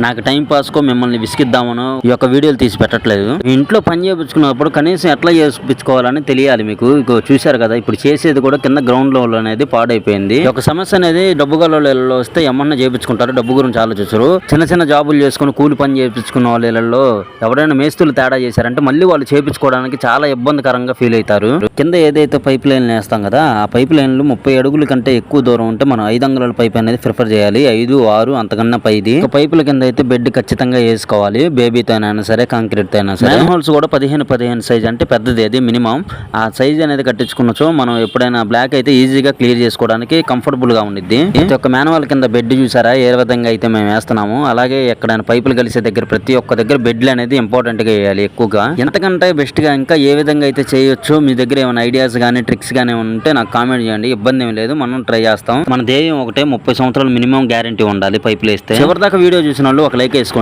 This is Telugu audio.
నాకు టైం పాస్ కో మిమ్మల్ని విసిగిద్దామను. ఈ యొక్క వీడియోలు తీసి పెట్టట్లేదు. ఇంట్లో పని చేయించుకున్నప్పుడు కనీసం ఎట్లా చేయించుకోవాలని తెలియాలి మీకు. చూశారు కదా ఇప్పుడు చేసేది కూడా కింద గ్రౌండ్ లెవెల్ అనేది పాడైపోయింది. ఒక సమస్య అనేది డబ్బు గలలో వస్తే ఏమన్నా చేయించుకుంటారు డబ్బు గురించి ఆలోచించరు. చిన్న చిన్న జాబులు చేసుకుని కూలి పని చేయించుకున్న వాళ్ళ ఎవరైనా మేస్తులు తేడా చేశారంటే మళ్ళీ వాళ్ళు చేయించుకోవడానికి చాలా ఇబ్బందికరంగా ఫీల్ అవుతారు. కింద ఏదైతే పైప్ లైన్ వేస్తాం కదా ఆ పైప్ లైన్లు ముప్పై అడుగుల కంటే ఎక్కువ దూరం ఉంటే మనం ఐదు అంగుళాల పైప్ అనేది ప్రిఫర్ చేయాలి. ఐదు ఆరు అంతకన్నా పైది. పైపుల కింద అయితే బెడ్ ఖచ్చితంగా వేసుకోవాలి. బేబీతో అయినా సరే కాంక్రీట్తో అయినా సరే హోల్స్ కూడా పదిహేను పదిహేను సైజ్ అంటే పెద్దది అది మినిమం ఆ సైజ్ అనేది కట్టించుకున్నచో మనం ఎప్పుడైనా బ్లాక్ అయితే ఈజీగా క్లియర్ చేసుకోవడానికి కంఫర్టబుల్గా ఉండిద్ది. ప్రతి ఒక్క మాన్యువల్ కింద బెడ్ చూసారా? ఏ విధంగా అయితే మేము వేస్తున్నాము అలాగే ఎక్కడైనా పైపులు కలిసే దగ్గర ప్రతి ఒక్క దగ్గర బెడ్లు అనేది ఇంపార్టెంట్గా వేయాలి ఎక్కువగా. ఎంతకంటే బెస్ట్గా ఇంకా ఏ విధంగా అయితే చేయొచ్చు మీ దగ్గర ఏమైనా ఐడియాస్ కానీ ట్రిక్స్ కానీ ఉంటే నాకు కామెంట్ చేయండి. ఇబ్బంది ఏం లేదు మనం ట్రై చేస్తాం. మన ధ్యేయం ఒకటే ముప్పై సంవత్సరాలు మినిమం గ్యారంటీ ఉండాలి పైపులు వేస్తే. చివరిదాకా వీడియో చూసిన వాళ్ళు ఒక లైక్ వేసుకోండి.